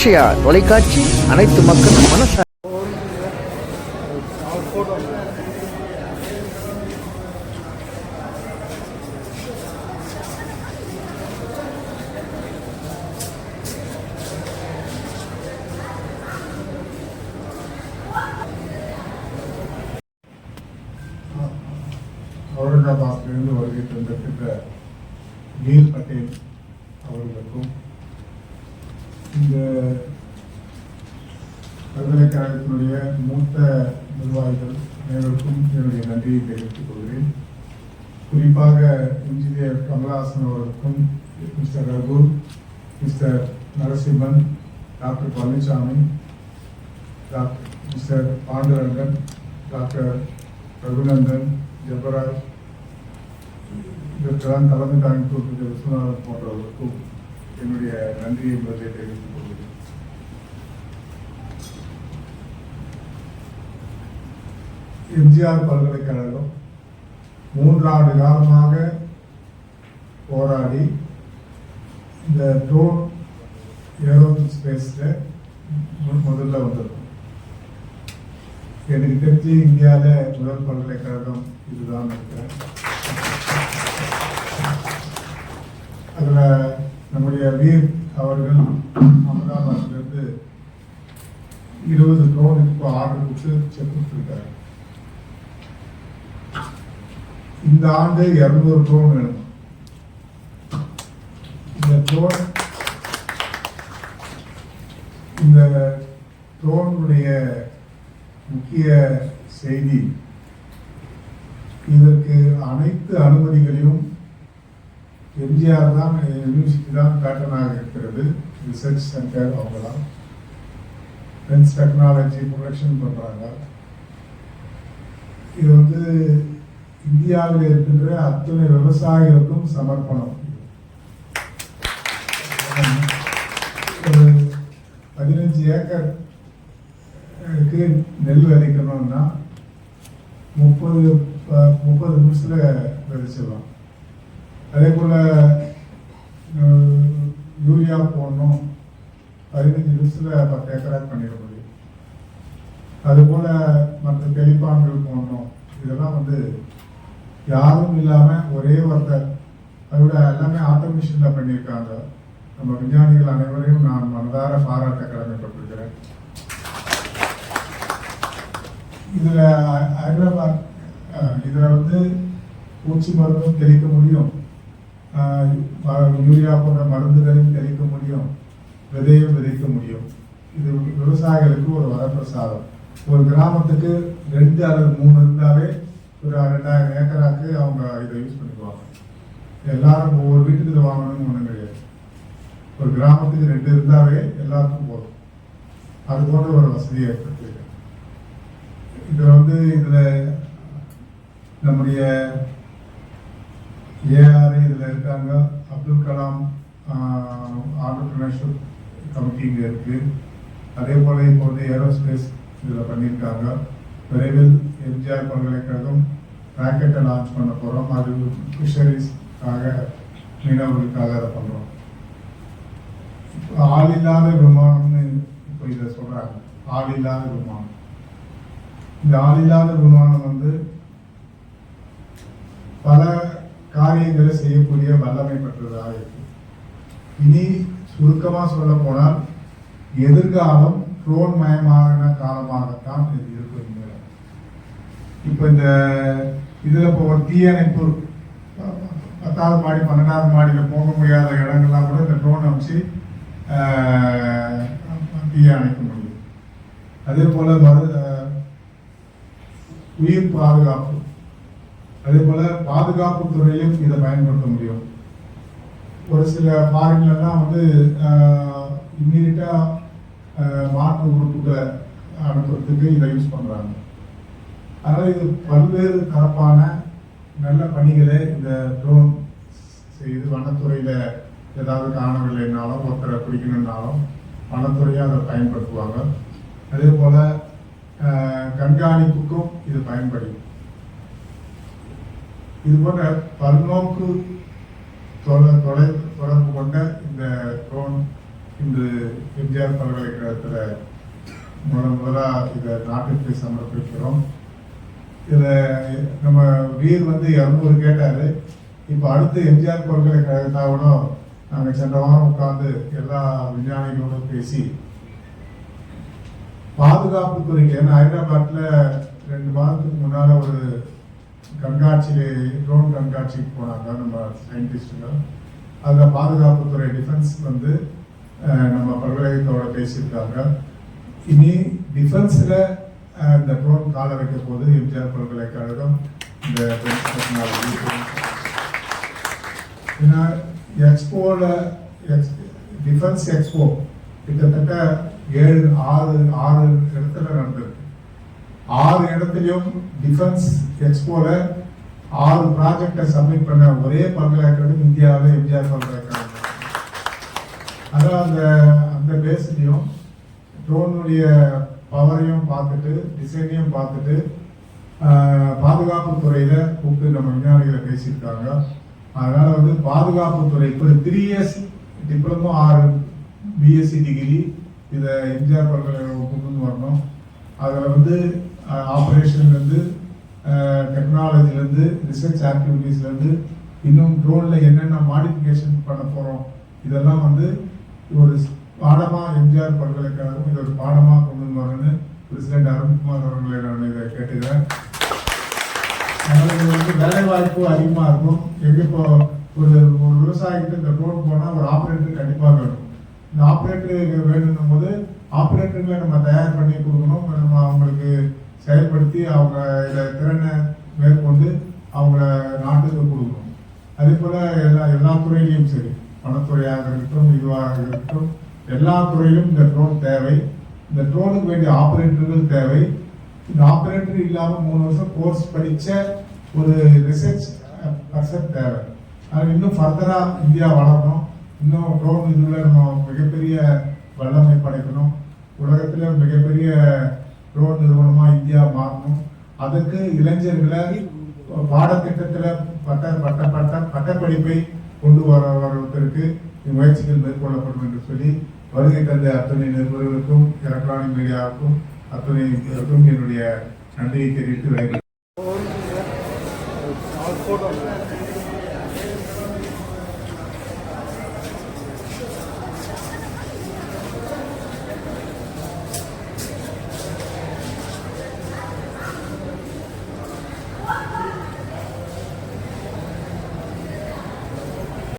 அக்ஷயா தொலைக்காட்சி அனைத்து மக்களும் மனசா அவுரங்காபாத்திலிருந்து வருகை தந்திருக்கின்ற நீல் பட்டேல் அவர்களுக்கும் இந்த பல்கலைக்கழகத்தினுடைய மூத்த நிர்வாகிகள் அனைவருக்கும் என்னுடைய நன்றியை தெரிவித்துக் கொள்கிறேன். குறிப்பாக இன்ஜினியர் கமலஹாசன் அவர்களுக்கும் mister Raghu mister Narasimhan doctor Palanisamy doctor mister Pandurangan doctor Raghunandan Jabaraj இதற்கெல்லாம் கலந்து தாங்கி கொடுத்த விஸ்வநாதன் போன்றவர்களுக்கும் என்னுடைய நன்றியை முதலில் தெரிவித்துக் கொள்கிறேன். எம்ஜிஆர் பல்கலைக்கழகம் மூன்றாண்டு காலமாக போராடி இந்த ட்ரோன் ஏரோ ஸ்பேஸில் முதல்ல வந்திருக்கும் எனக்கு தெரிஞ்சு இந்தியாவில் முதல் பல்கலைக்கழகம் இதுதான் இருக்கிறேன் நம்முடைய வீர் அவர்கள் அகமதாபாத்லேருந்து இருபது ட்ரோனுக்கு இப்போ ஆர்டர் கொடுத்து செக் கொடுத்துருக்காரு. இந்த ஆண்டு இரநூறு ட்ரோன் வேணும். இந்த ட்ரோன் இந்த ட்ரோனுடைய முக்கிய செய்தி இதற்கு அனைத்து அனுமதிகளையும் எம்ஜிஆர் தான் யூனிவர்சிட்டி தான் பேட்டர்னாக இருக்கிறது. ரிசர்ச் சென்டர் அவங்க தான் ஃப்ரெண்ட்ஸ் டெக்னாலஜி ப்ரொடக்ஷன் பண்ணுறாங்க இது வந்து இந்தியாவில் இருக்கின்ற அத்தனை விவசாயிகளுக்கும் சமர்ப்பணம். ஒரு பதினஞ்சு ஏக்கர் நெல் விதைக்கணும்னா முப்பது முப்பது நிமிஷத்தில் விதைச்சிடலாம். அதே போல் யூரியா போடணும். பதினஞ்சு நிமிஷத்தில் பத்து ஏக்கராக பண்ணிட முடியும் அதுபோல் மற்ற தெளிப்பான்கள் போடணும். இதெல்லாம் வந்து யாரும் இல்லாமல் ஒரே ஒருத்தர். அதோட எல்லாமே ஆட்டோமேஷனில் பண்ணியிருக்காங்க. நம்ம விஞ்ஞானிகள் அனைவரையும் நான் மனதார பாராட்ட கடமைப்பட்டிருக்கிறேன். இதில் ஹைதராபாத் இதில் வந்து பூச்சி மருந்தும் தெளிக்க முடியும். யூரியா போன்ற மருந்துகளையும் தெளிக்க முடியும் விதையும் விதைக்க முடியும். இது விவசாயிகளுக்கு ஒரு வரப்பிரசாதம். ஒரு கிராமத்துக்கு ரெண்டு அல்லது மூணு இருந்தாவே ஒரு ரெண்டாயிரம் ஏக்கராக்கு அவங்க இதை யூஸ் பண்ணிக்குவாங்க. எல்லாரும் ஒவ்வொரு வீட்டுக்கு இதை வாங்கணும்னு ஒன்றும் கிடையாது. ஒரு கிராமத்துக்கு ரெண்டு இருந்தாவே எல்லாருக்கும் போதும். அது போன்ற ஒரு வசதியை ஏற்படுத்தியிருக்கேன் இதில் வந்து இதில் நம்முடைய ஏஆர் இதுல இருக்காங்க. அப்துல் கலாம் ஆண்டர்பிரினர்ஷிப் கமிட்டி இங்கே இருக்கு. அதே போல இப்போ வந்து ஏரோஸ்பேஸ் இதுல பண்ணியிருக்காங்க. விரைவில் எம்ஜிஆர் பல்கலைக்கழகம் ராக்கெட்டை லான்ச் பண்ண போறோம். அது ஃபிஷரிஸ்க்காக மீனவர்களுக்காக அதை பண்ணுறோம் ஆள் இல்லாத விமானம்னு இப்போ இதை சொல்றாங்க. ஆள் இல்லாத விமானம். இந்த ஆளில்லாத விமானம் வந்து பல காரியங்களை செய்யக்கூடிய வல்லமை பெற்றதாக இருக்கு. இனி சுருக்கமா சொல்ல போனால் எதிர்காலம் ட்ரோன் மயமான காலமாகத்தான் இது இருக்கும் இப்போ இப்ப இந்த இதுல இப்போ ஒரு தீயணைப்பு பத்தாவது மாடி பன்னெண்டாவது மாடியில் போக முடியாத இடங்கள்லாம் கூட இந்த ட்ரோன் அமைச்சு தீயை தீய அணைக்க முடியும். அதே போல் மரு உயிர் பாதுகாப்பு. அதே போல பாதுகாப்பு துறையிலும் இதை பயன்படுத்த முடியும். ஒரு சில ஃபாரின்லாம் வந்து இம்மீடியட்டாக மாற்று உறுப்புகளை அனுப்புறதுக்கு இதை யூஸ் பண்ணுறாங்க அதனால் இது பல்வேறு தரப்பான நல்ல பணிகளை இந்த ட்ரோன் செய்து வனத்துறையில் ஏதாவது காணவில்லைனாலும் ஒருத்தரை பிடிக்கணுன்னாலும் வனத்துறையாக அதை பயன்படுத்துவாங்க. அதே போல் கண்காணிப்புக்கும் இது பயன்படும். இது போன்ற பல்நோக்கு தொலை தொலை தொடர்பு கொண்ட இந்த ட்ரோன் இன்று எம்ஜிஆர் பல்கலைக்கழகத்தில் முதல் முதலாக இதை நாட்டிற்கு சமர்ப்பிக்கிறோம். இதில் நம்ம வீர் வந்து இரநூறு கேட்டார். இப்போ அடுத்து எம்ஜிஆர் பல்கலைக்கழகத்தாகணும் நாங்கள் சென்ற வாரம் உட்கார்ந்து எல்லா விஞ்ஞானிகளோடும் பேசி பாதுகாப்பு துறைக்கு ஏன்னா ஹைதராபாத்தில் ரெண்டு மாதத்துக்கு முன்னால் ஒரு கண்காட்சியில் ட்ரோன் கண்காட்சிக்கு போனாங்க நம்ம சயின்டிஸ்டுங்க அதில் பாதுகாப்புத்துறை டிஃபென்ஸ் வந்து நம்ம பல்கலைக்கழகத்தோட பேசியிருக்காங்க. இனி டிஃபென்ஸில் இந்த ட்ரோன் கால வைக்க போது எம்ஜிஆர் பல்கலைக்கழகம் இந்த டெக்னாலஜி ஏன்னா எக்ஸ்போவில் எக்ஸ் டிஃபென்ஸ் எக்ஸ்போ கிட்டத்தட்ட ஏழு ஆறு ஆறு இடத்துல நடந்திருக்கு. ஆறு இடத்துலையும் டிஃபென்ஸ் எக்ஸ்போல ஆறு ப்ராஜெக்டை சப்மிட் பண்ண ஒரே பல்கலைக்கழகம் இந்தியாவில் எம்ஜிஆர் பல்கலைக்கழகம். அதான் அந்த அந்த பேஸ்லையும் ட்ரோனுடைய பவரையும் பார்த்துட்டு டிசைனையும் பார்த்துட்டு பாதுகாப்பு துறையில் கூப்பிட்டு நம்ம விஞ்ஞானிகளை பேசியிருக்காங்க. அதனால் வந்து பாதுகாப்பு துறை இப்போ த்ரீ இயர்ஸ் டிப்ளமோ ஆறு பிஎஸ்சி டிகிரி இதை எம்ஜிஆர் பல்கலைக்கழகம் கொண்டு வரணும். அதில் வந்து ஆப்ரேஷன்லேருந்து டெக்னாலஜிலேருந்து ரிசர்ச் ஆக்டிவிட்டீஸ்லேருந்து இன்னும் ட்ரோனில் என்னென்ன மாடிஃபிகேஷன் பண்ண போகிறோம் இதெல்லாம் வந்து ஒரு பாடமாக எம்ஜிஆர் பல்கலைக்கழகம் இது ஒரு பாடமாக கொண்டு வரணும்னு பிரசிடென்ட் அருண்குமார் அவர்களை நான் இதை கேட்டுக்கிறேன். அதனால் வந்து வேலை வாய்ப்பு அதிகமாக இருக்கும். எங்கே இப்போ ஒரு ஒரு விவசாயிகிட்ட இந்த ட்ரோன் போனால் ஒரு ஆப்ரேட்டர் கண்டிப்பாக வேணும். இந்த ஆப்ரேட்டர் வேணும்னும் போது ஆபரேட்டர்களை நம்ம தயார் பண்ணி கொடுக்கணும். நம்ம அவங்களுக்கு செயல்படுத்தி அவங்க இதை திறனை மேற்கொண்டு அவங்கள நாட்டுக்கு கொடுக்கணும். அதே போல் எல்லா எல்லா துறையிலையும் சரி. பணத்துறையாக இருக்கட்டும் இதுவாக இருக்கட்டும் எல்லா துறையிலும் இந்த ட்ரோன் தேவை. இந்த ட்ரோனுக்கு வேண்டிய ஆப்ரேட்டர்கள் தேவை. இந்த ஆப்ரேட்டர் இல்லாமல் மூணு வருஷம் கோர்ஸ் படித்த ஒரு ரிசர்ச் பர்சன் தேவை. அது இன்னும் ஃபர்தராக இந்தியா வளரணும். இன்னும் ட்ரோன் இதில் நம்ம மிகப்பெரிய வல்லமை படைக்கணும். உலகத்தில் மிகப்பெரிய ரோட் நிறுவனமாக இந்தியா மாறணும் அதுக்கு இளைஞர்களை பாடத்திட்டத்தில் பட்ட பட்ட பட்ட பட்டப்படிப்பை கொண்டு வர வருவதற்கு முயற்சிகள் மேற்கொள்ளப்படும் என்று சொல்லி வருகை தந்த அத்தனை நிருபர்களுக்கும் எலக்ட்ரானிக் மீடியாவுக்கும் அத்தனை பேருக்கும் என்னுடைய நன்றியை தெரிவித்து விடைபெறுகிறேன்